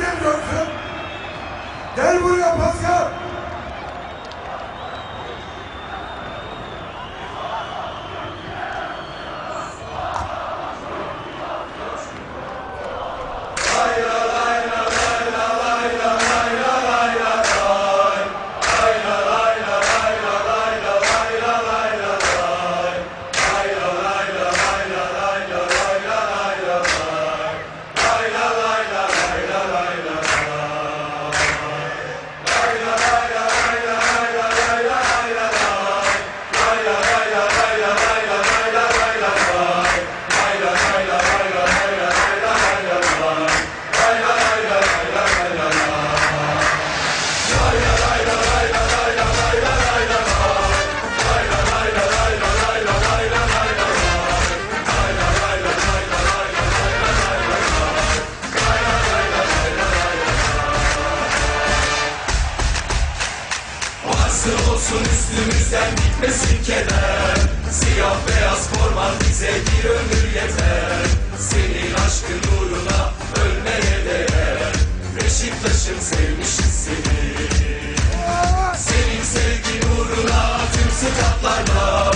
herkes görsün. Gel buraya Pascal. Varsın olsun üstümüzden gitmesin keder. Siyah beyaz forman bize bir ömür yeter. Senin aşkın uğruna ölmeye değer. Beşiktaş'ım sevmişiz seni. Senin sevgin uğruna tüm statlarda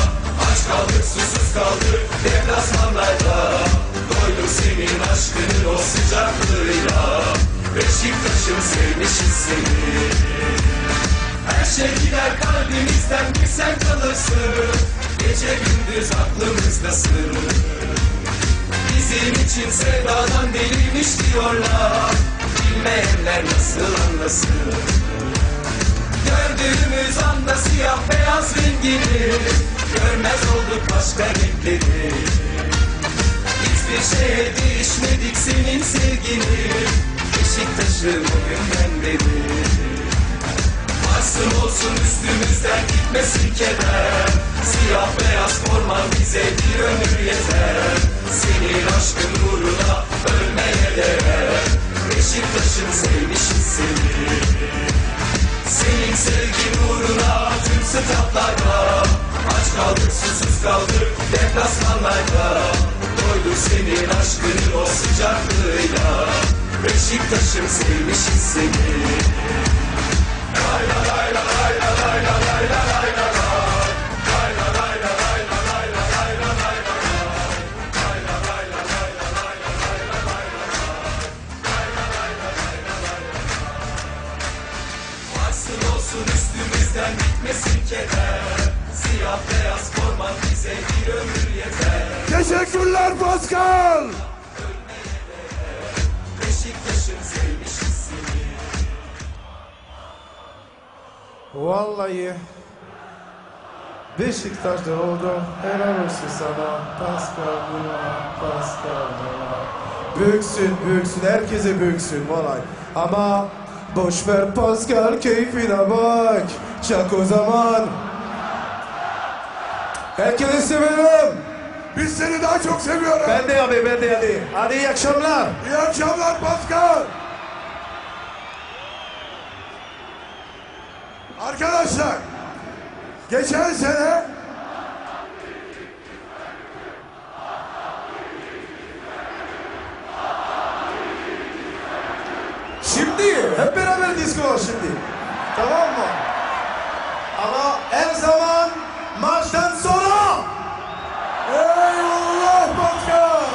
Aç kaldık susuz kaldık deplasmanlarda Doyduk senin aşkının o sıcaklığıyla Gece gündüz aklımızdasın Bizim için sevdadan delirmiş diyorlar. Bilmeyenler nasıl anlasın? Gördüğümüz anda siyah beyaz rengini Görmez olduk başka renkleri. Hiçbir şeye değişmedik senin sevgini. Beşiktaş'ım o günden beri Varsın olsun üstümüzden gitmesin keder Siyah beyaz forman bize bir ömür yeter. Senin aşkın uğruna ölmeye değer. Beşiktaş'ım sevmişiz seni. Senin sevgin uğruna tüm statlarda Aç kaldık susuz kaldık deplasmanlarda. Doyduk senin aşkının o sıcaklığıyla. Beşiktaş'ım sevmişiz seni üstümüzden gitmesin keder Siyah beyaz forman bize bir ömür yeter Teşekkürler Pascal. Vallahi Beşiktaş'ta oldum. Helal olsun sana. Pascal Buna, Pascal Buna. Büyüksün, büyüksün. Herkese büyüksün vallahi. Ama boş ver Pascal keyfine bak. Çak o zaman. Herkese severim. Biz seni daha çok seviyoruz. Ben de abi, ben de hadi. Hadi iyi akşamlar. İyi akşamlar Pascal. Arkadaşlar, geçen sene Şimdi hep beraber disco şimdi. Tamam mı? Ama her zaman maçtan sonra. Eyvallah Pascal.